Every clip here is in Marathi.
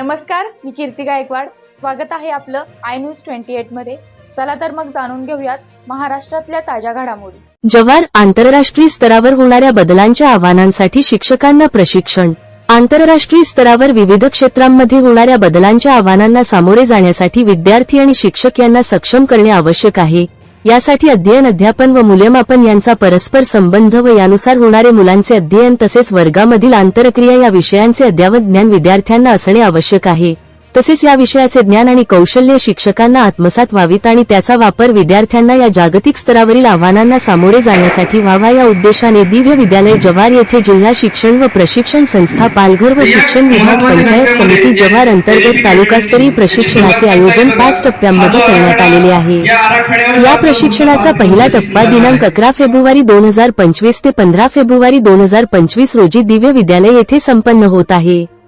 नमस्कार मी कीर्ती गायकवाड. स्वागत आहे आपलं आय न्यूज ट्वेंटी एटमध्ये. चला तर मग जाणून घेऊयात महाराष्ट्रातल्या ताज्या घडामोडी. जवार आंतरराष्ट्रीय स्तरावर होणाऱ्या बदलांच्या आव्हानांसाठी शिक्षकांना प्रशिक्षण. आंतरराष्ट्रीय स्तरावर विविध क्षेत्रांमध्ये होणाऱ्या बदलांच्या आव्हानांना सामोरे जाण्यासाठी विद्यार्थी आणि शिक्षक यांना सक्षम करणे आवश्यक आहे. यासाठी अध्ययन अध्यापन व मूल्यमापन यांचा परस्पर संबंध व यानुसार होणारे मुलांचे अध्ययन तसेच वर्गामधील आंतरक्रिया या विषयांचे अद्यावत ज्ञान विद्यार्थ्यांना असणे आवश्यक आहे. तसेच या विषयाचे ज्ञान आणि कौशल्य शिक्षकांना आत्मसात व्हावीत आणि त्याचा वापर विद्यार्थ्यांना या जागतिक स्तरावरील आव्हानांना सामोरे जाण्यासाठी व्हावा या उद्देशाने दिव्य विद्यालय जव्हार येथे जिल्हा शिक्षण व प्रशिक्षण संस्था पालघर व शिक्षण विभाग पंचायत समिती जव्हार अंतर्गत तालुकास्तरीय प्रशिक्षणाचे आयोजन पाच टप्प्यांमध्ये करण्यात आलेले आहे. या प्रशिक्षणाचा पहिला टप्पा दिनांक अकरा फेब्रुवारी दोन हजार पंचवीस ते पंधरा फेब्रुवारी दोन हजार पंचवीस रोजी दिव्य विद्यालय येथे संपन्न होत आहे.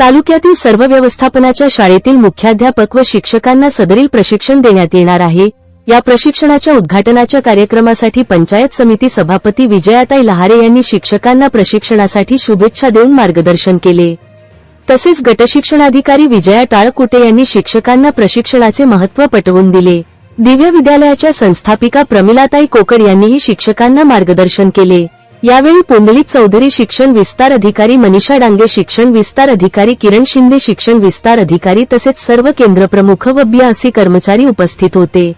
तालुक्यातील सर्व व्यवस्थापनाच्या शाळेतील मुख्याध्यापक व शिक्षकांना सदरील प्रशिक्षण देण्यात येणार आहे. या प्रशिक्षणाच्या उद्घाटनाच्या कार्यक्रमासाठी पंचायत समिती सभापती विजयाताई लहारे यांनी शिक्षकांना प्रशिक्षणासाठी शुभेच्छा देऊन मार्गदर्शन केले. तसेच गटशिक्षणाधिकारी विजया टाळकुटे यांनी शिक्षकांना प्रशिक्षणाचे महत्त्व पटवून दिले. दिव्य विद्यालयाच्या संस्थापिका प्रमिलाताई कोकड यांनीही शिक्षकांना मार्गदर्शन केले. यावेळी पुंडलिक चौधरी शिक्षण विस्तार अधिकारी मनीषा डांगे शिक्षण विस्तार अधिकारी किरण शिंदे शिक्षण विस्तार अधिकारी तसेच सर्व केंद्रप्रमुख व बीआरसी कर्मचारी उपस्थित होते.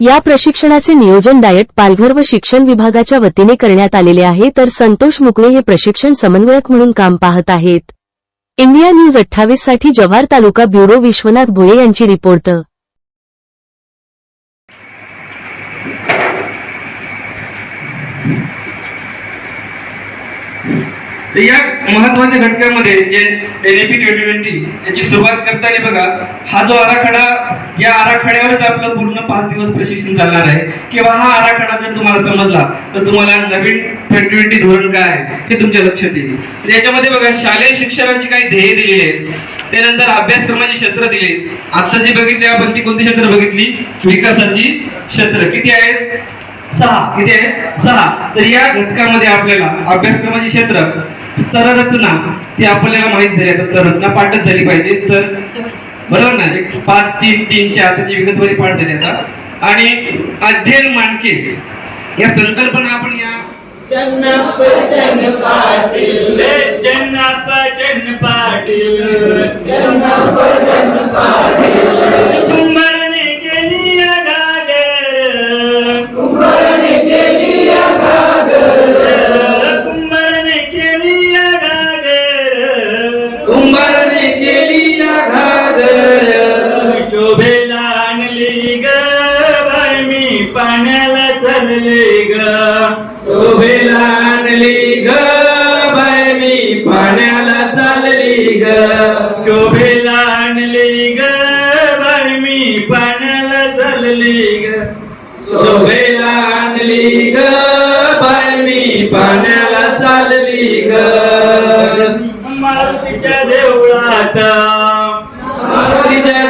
या प्रशिक्षणाचे नियोजन डायट पालघर व शिक्षण विभागाच्या वतीने करण्यात आलेले आहे तर संतोष मुकणे हे प्रशिक्षण समन्वयक म्हणून काम पाहत आहेत. इंडिया न्यूज अठ्ठावीससाठी जव्हार तालुका ब्युरो विश्वनाथ भुळे यांची रिपोर्ट. तर या महत्त्वाच्या घटकामध्ये जे एनएपी ट्वेंटी ट्वेंटी याची सुरुवात करताना बघा हा जो आराखडा या आराखड्यावरच आपलं पूर्ण पाच दिवस प्रशिक्षण चालणार आहे. किंवा हा आराखडा जर तुम्हाला समजला तर तुम्हाला नवीन ट्वेंटी ट्वेंटी धोरण काय आहे हे तुमच्या लक्षात येईल. तर याच्यामध्ये बघा शालेय शिक्षणाची काही ध्येय दिलेली आहेत. त्यानंतर अभ्यासक्रमाची क्षेत्र दिले आता जी बघितली आपण ती कोणती क्षेत्र बघितली? विकासाची क्षेत्र. किती आहेत? सहा. किती आहेत? सहा. तर या घटकामध्ये आपल्याला अभ्यासक्रमाचे क्षेत्र स्तररचना ती आपल्याला माहीत झाली. आता स्तररचना पाठच झाली पाहिजे. स्तर बरोबर ना? एक पाच तीन तीन चार त्याची विगतवारी पाठ झाली आता. आणि अध्ययन मानके या संकल्पना आपण या बाई मी पाण्याला चालले ग. शोभेला आणली ग. बाय मी पाण्याला चालली ग. शोभेला आणली ग. बाई मी पाण्याला चालली ग. शोभेला आणली ग. बाय मी पाण्याला चालली ग. मारुतीच्या देवळात. मारुतीच्या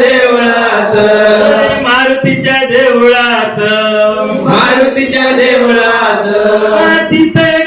मारुतीच्या देवळात. मारुतीच्या देवळात. तिथे